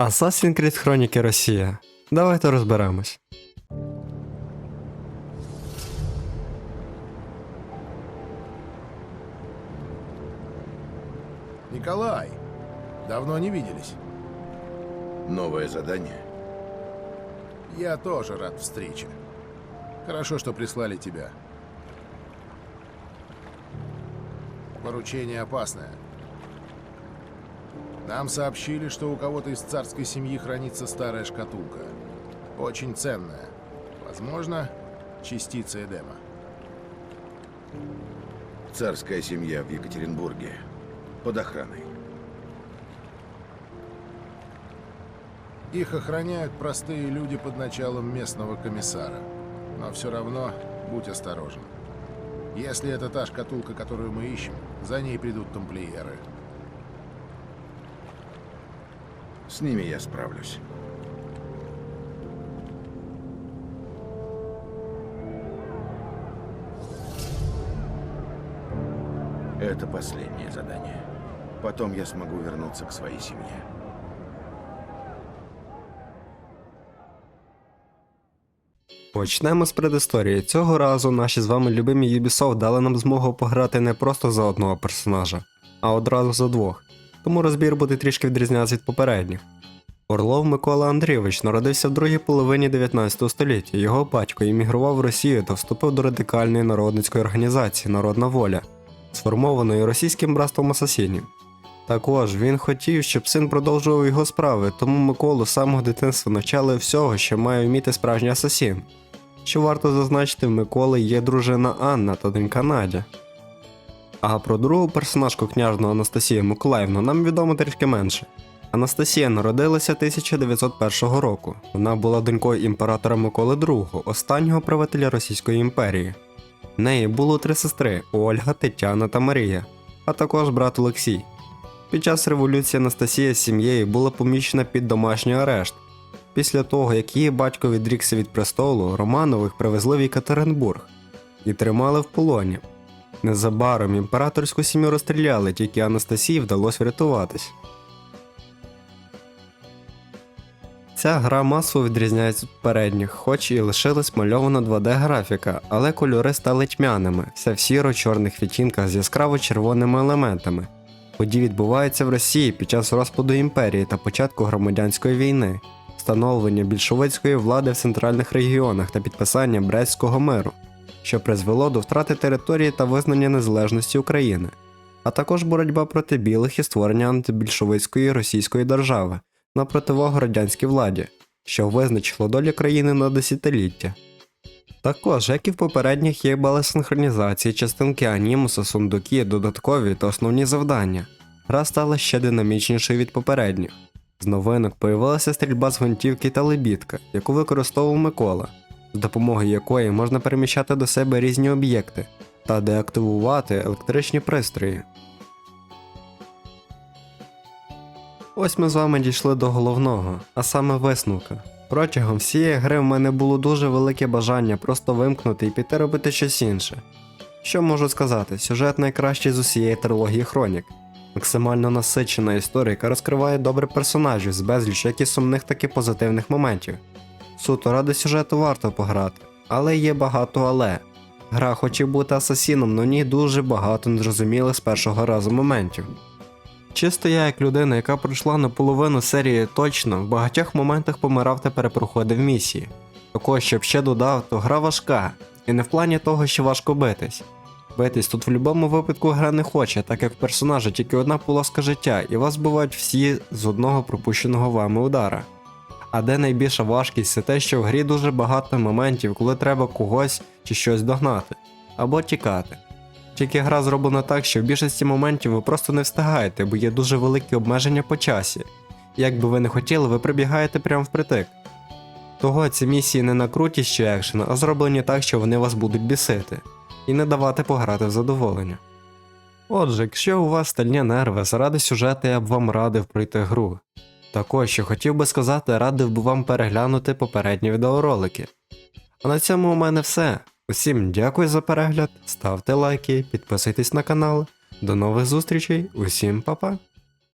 Assassin's Creed Хроніки Росія. Давайте розберемось. Николай, давно не виделись. Новое задание? Я тоже рад встрече. Хорошо, что прислали тебя. Поручение опасное. Нам сообщили, что у кого-то из царской семьи хранится старая шкатулка. Очень ценная. Возможно, частица Эдема. Царская семья в Екатеринбурге. Под охраной. Их охраняют простые люди под началом местного комиссара. Но все равно будь осторожен. Если это та шкатулка, которую мы ищем, за ней придут тамплиеры. С ними я справлюсь. Это последнее задание. Потом я смогу вернуться к своей семье. Почнемо з предісторії. Цього разу наші з вами любимі Ubisoft дали нам змогу пограти не просто за одного персонажа, а одразу за двох. Тому розбір буде трішки відрізнятися від попередніх. Орлов Микола Андрійович народився в другій половині 19 століття. Його батько іммігрував в Росію та вступив до радикальної народницької організації Народна воля, сформованої російським братством асасінів. Також він хотів, щоб син продовжував його справи, тому Миколу з самого дитинства навчали всього, що має вміти справжній асасін. Що варто зазначити, в Миколи є дружина Анна та донька Надя. А про другу персонажку княжну Анастасію Миколаївну нам відомо трішки менше. Анастасія народилася 1901 року. Вона була донькою імператора Миколи II, останнього правителя Російської імперії. В неї було три сестри Ольга, Тетяна та Марія, а також брат Олексій. Під час революції Анастасія з сім'єю була поміщена під домашній арешт. Після того, як її батько відрікся від престолу, Романових привезли в Екатеринбург і тримали в полоні. Незабаром імператорську сім'ю розстріляли, тільки Анастасії вдалося врятуватись. Ця гра масово відрізняється від попередніх, хоч і лишилась мальована 2D графіка, але кольори стали тьмяними, все в сіро-чорних відтінках з яскраво червоними елементами. Події відбуваються в Росії під час розпаду імперії та початку громадянської війни, встановлення більшовицької влади в центральних регіонах та підписання Брестського миру, що призвело до втрати території та визнання незалежності України, а також боротьба проти білих і створення антибільшовицької російської держави на противагу радянській владі, що визначило долю країни на десятиліття. Також, як і в попередніх, є балансинхронізації, частинки анімуса, сундуки, додаткові та основні завдання. Гра стала ще динамічнішою від попередніх. З новинок появилася стрільба з гвинтівки та лебідка, яку використовував Микола, з допомогою якої можна переміщати до себе різні об'єкти та деактивувати електричні пристрої. Ось ми з вами дійшли до головного, а саме висновка. Протягом всієї гри в мене було дуже велике бажання просто вимкнути і піти робити щось інше. Що можу сказати, сюжет найкращий з усієї трилогії Хронік. Максимально насичена історія, яка розкриває добре персонажів з безліч як і сумних, так і позитивних моментів. Суто ради сюжету варто пограти, але є багато але. Гра хоче бути асасіном, но в ній дуже багато незрозумілих з першого разу моментів. Чисто я, як людина, яка пройшла наполовину серії точно, в багатьох моментах помирав та перепроходив місії. Також, щоб ще додав, то гра важка, і не в плані того, що важко битись. Битись тут в будь-якому випадку гра не хоче, так як в персонажа тільки одна полоска життя, і вас бувають всі з одного пропущеного вами удара. А де найбільша важкість, це те, що в грі дуже багато моментів, коли треба когось чи щось догнати, або тікати. Тільки гра зроблена так, що в більшості моментів ви просто не встигаєте, бо є дуже великі обмеження по часі. Як би ви не хотіли, ви прибігаєте прямо впритик. Того ці місії не на крутість чи екшен, а зроблені так, що вони вас будуть бісити, і не давати пограти в задоволення. Отже, якщо у вас стальні нерви, заради сюжету я б вам радив пройти гру. Також, що хотів би сказати, радив би вам переглянути попередні відеоролики. А на цьому у мене все. Усім дякую за перегляд, ставте лайки, підписуйтесь на канал. До нових зустрічей, усім па-па!